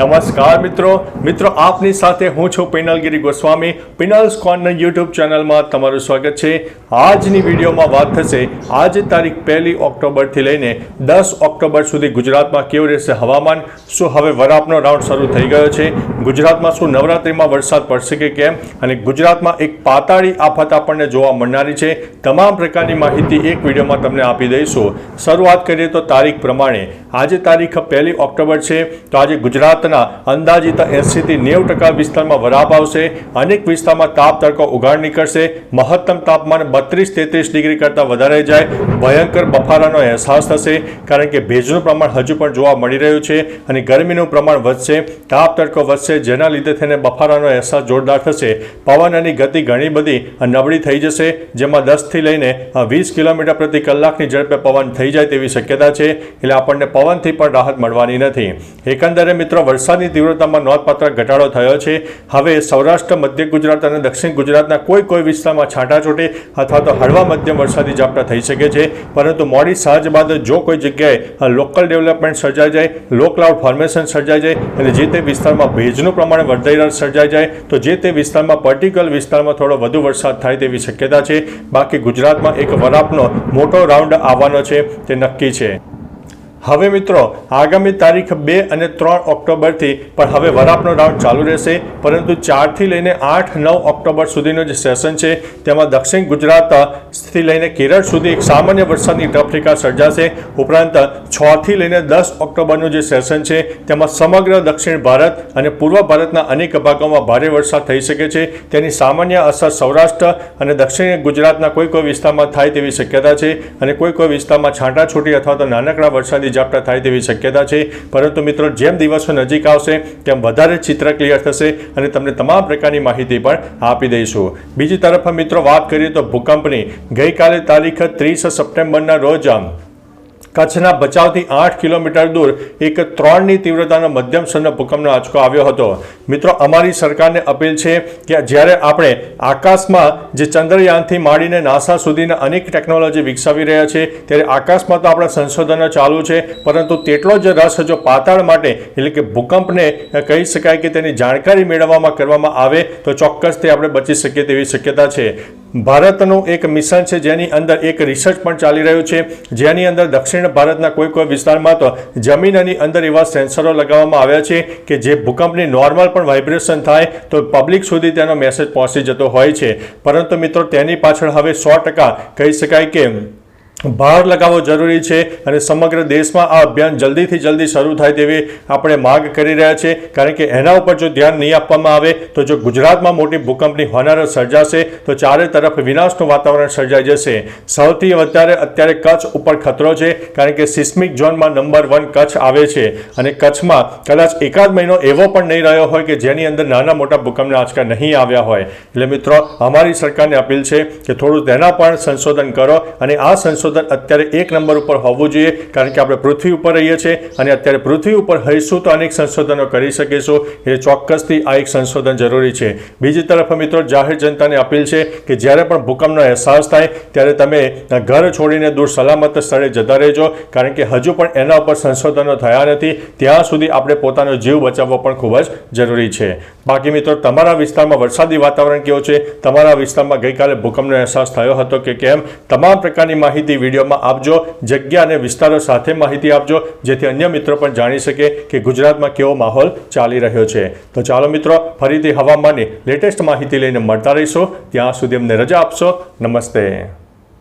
નમસ્કાર મિત્રો. મિત્રો, આપની સાથે હું છું પિનલગીરી ગોસ્વામી. પિનલ્સ કોર્નર યુટ્યુબ ચેનલમાં તમારું સ્વાગત છે. આજની વિડીયોમાં વાત થશે આજ તારીખ પહેલી ઓક્ટોબરથી લઈને દસ ઓક્ટોબર સુધી ગુજરાતમાં કેવું રહેશે હવામાન? શું હવે વરાપનો રાઉન્ડ શરૂ થઈ ગયો છે? ગુજરાતમાં શું નવરાત્રિમાં વરસાદ પડશે કે કેમ? અને ગુજરાતમાં એક પાતાળી આફત આપણને જોવા મળનારી છે. તમામ પ્રકારની માહિતી એક વિડીયોમાં તમને આપી દઈશું. શરૂઆત કરીએ તો તારીખ પ્રમાણે. આજે તારીખ પહેલી ઓક્ટોબર છે. તો આજે ગુજરાતના અંદાજિત એંસીથી નેવું ટકા વિસ્તારમાં વરાપ આવશે. અનેક વિસ્તારમાં તાપ તડકો ઉઘાડ નીકળશે. મહત્તમ તાપમાન બત્રીસ તેત્રીસ ડિગ્રી કરતાં વધારે જાય. ભયંકર બફારાનો અહેસાસ થશે, કારણ કે ભેજનું પ્રમાણ હજુ પણ જોવા મળી રહ્યું છે અને ગરમીનું પ્રમાણ વધશે. તાપ તડકો વધશે, જેના લીધે થઈને બફારાનો અહેસાસ જોરદાર થશે. પવનની ગતિ ઘણી બધી નબળી થઈ જશે, જેમાં દસથી લઈને વીસ કિલોમીટર પ્રતિ કલાકની ઝડપે પવન થઈ જાય તેવી શક્યતા છે. એટલે આપણને પવનથી પણ રાહત મળવાની નથી. એકંદરે મિત્રો વરસાદની તીવ્રતામાં નોંધપાત્ર ઘટાડો થયો છે. હવે સૌરાષ્ટ્ર, મધ્ય ગુજરાત અને દક્ષિણ ગુજરાતના કોઈ કોઈ વિસ્તારમાં છાંટાછૂટે અથવા તો હળવા મધ્યમ વરસાદી ઝાપટા થઈ શકે છે. પરંતુ મોડી સાંજ બાદ જો કોઈ જગ્યાએ લોકલ ડેવલપમેન્ટ સર્જાઈ જાય લો ક્લાઉડ ફોર્મેશન સર્જાઈ જાય અને જે તે વિસ્તારમાં ભેજનું પ્રમાણ વધારે સર્જાઈ જાય, તો જે તે વિસ્તારમાં પર્ટિક્યુલર વિસ્તારમાં થોડો વધુ વરસાદ થાય તેવી શક્યતા છે. બાકી ગુજરાતમાં એક વરાપનો મોટો રાઉન્ડ આવવાનો છે. તે નક્કી છે. હવે મિત્રો, આગામી તારીખ બે અને ત્રણ ઓક્ટોબરથી, પણ હવે વરાપનો રાઉન્ડ ચાલુ રહેશે, પરંતુ ચારથી લઈને આઠ, નવ ઓક્ટોબર સુધીનો જે સેશન છે, તેમાં દક્ષિણ ગુજરાતથી લઈને કેરળ સુધી એક સામાન્ય વરસાદની ટફલિકા સર્જાશે. ઉપરાંત છથી લઈને દસ ઓક્ટોબરનું જે સેશન છે, તેમાં સમગ્ર દક્ષિણ ભારત અને પૂર્વ ભારતના અનેક ભાગોમાં ભારે વરસાદ થઈ શકે છે. તેની સામાન્ય અસર સૌરાષ્ટ્ર અને દક્ષિણ ગુજરાતના કોઈ કોઈ વિસ્તારમાં થાય તેવી શક્યતા છે અને કોઈ કોઈ વિસ્તારમાં છાંટાછૂટી અથવા તો નાનકડા વરસાદી ઝાપટા થાય તેવી શક્યતા છે. પરંતુ મિત્રો, જેમ દિવસો નજીક આવશે, તેમ વધારે ચિત્ર ક્લિયર થશે અને તમને તમામ પ્રકારની માહિતી પણ આપી દઈશું. બીજી તરફ મિત્રો, વાત કરીએ તો ભૂકંપની. ગઈકાલે તારીખ ત્રીસ સપ્ટેમ્બરના રોજ કચ્છના બચાવથી આઠ કિલોમીટર દૂર એક ત્રણની તીવ્રતાનો મધ્યમ સ્તરનો ભૂકંપનો આંચકો આવ્યો હતો. મિત્રો, અમારી સરકારને અપીલ છે કે જ્યારે આપણે આકાશમાં જે ચંદ્રયાનથી માંડીને નાસા સુધીના અનેક ટેકનોલોજી વિકસાવી રહ્યા છે ત્યારે આકાશમાં તો આપણા સંશોધનો ચાલુ છે, પરંતુ તેટલો જ રસ જો પાતાળ માટે, એટલે કે ભૂકંપને કહી શકાય કે તેની જાણકારી મેળવવામાં કરવામાં આવે, તો ચોક્કસથી આપણે બચી શકીએ તેવી શક્યતા છે. ભારતનું એક મિશન છે, જેની અંદર એક રિસર્ચ પણ ચાલી રહ્યું છે. જેની અંદર દક્ષિણ ભારતના કોઈ કોઈ વિસ્તારમાં તો જમીનની અંદર એવા સેન્સરો લગાવવામાં આવ્યા છે કે જે ભૂકંપની નોર્મલ પણ વાઇબ્રેશન થાય તો પબ્લિક સુધી તેનો મેસેજ પહોંચી જતો હોય છે. પરંતુ મિત્રો, તેની પાછળ હવે સો ટકા કહી શકાય કે ભાર લગાવવો જરૂરી છે અને સમગ્ર દેશમાં આ અભિયાન જલ્દીથી જલ્દી શરૂ થાય તેવી આપણે માગ કરી રહ્યા છીએ. કારણ કે એના ઉપર જો ધ્યાન નહીં આપવામાં આવે, તો જો ગુજરાતમાં મોટી ભૂકંપની હોનારત સર્જાશે, તો ચારે તરફ વિનાશનું વાતાવરણ સર્જાઈ જશે. સૌથી વધારે અત્યારે કચ્છ ઉપર ખતરો છે, કારણ કે સિસ્મિક ઝોનમાં નંબર વન કચ્છ આવે છે. અને કચ્છમાં કદાચ એકાદ મહિનો એવો પણ નહીં રહ્યો હોય કે જેની અંદર નાના મોટા ભૂકંપના આંચકા નહીં આવ્યા હોય. એટલે મિત્રો, અમારી સરકારને અપીલ છે કે થોડું તેના પણ સંશોધન કરો અને આ સંશોધન સંશોધન અત્યારે એક નંબર ઉપર હોવું જોઈએ, કારણ કે આપણે પૃથ્વી ઉપર રહીએ છીએ અને અત્યારે પૃથ્વી ઉપર હઈશું તો અનેક સંશોધનો કરી શકીશું. એ ચોક્કસથી આ એક સંશોધન જરૂરી છે. બીજી તરફ મિત્રો, જાહેર જનતાને અપીલ છે કે જ્યારે પણ ભૂકંપનો અહેસાસ થાય, ત્યારે તમે ઘર છોડીને દૂર સલામત સ્થળે જતા રહેજો, કારણ કે હજુ પણ એના ઉપર સંશોધનો થયા નથી. ત્યાં સુધી આપણે પોતાનો જીવ બચાવવો પણ ખૂબ જ જરૂરી છે. બાકી મિત્રો, તમારા વિસ્તારમાં વરસાદી વાતાવરણ કેવું છે? તમારા વિસ્તારમાં ગઈકાલે ભૂકંપનો અહેસાસ થયો હતો કે કેમ? તમામ પ્રકારની માહિતી વિડીયોમાં આપજો, જગ્યા અને વિસ્તારો સાથે માહિતી આપજો, જેથી અન્ય મિત્રો પણ જાણી શકે કે ગુજરાતમાં કેવો માહોલ ચાલી રહ્યો છે. તો ચાલો મિત્રો, ફરીથી હવામાનની લેટેસ્ટ માહિતી લઈને મળતા રહીશું. ત્યાં સુધી અમને રજા આપશો. નમસ્તે.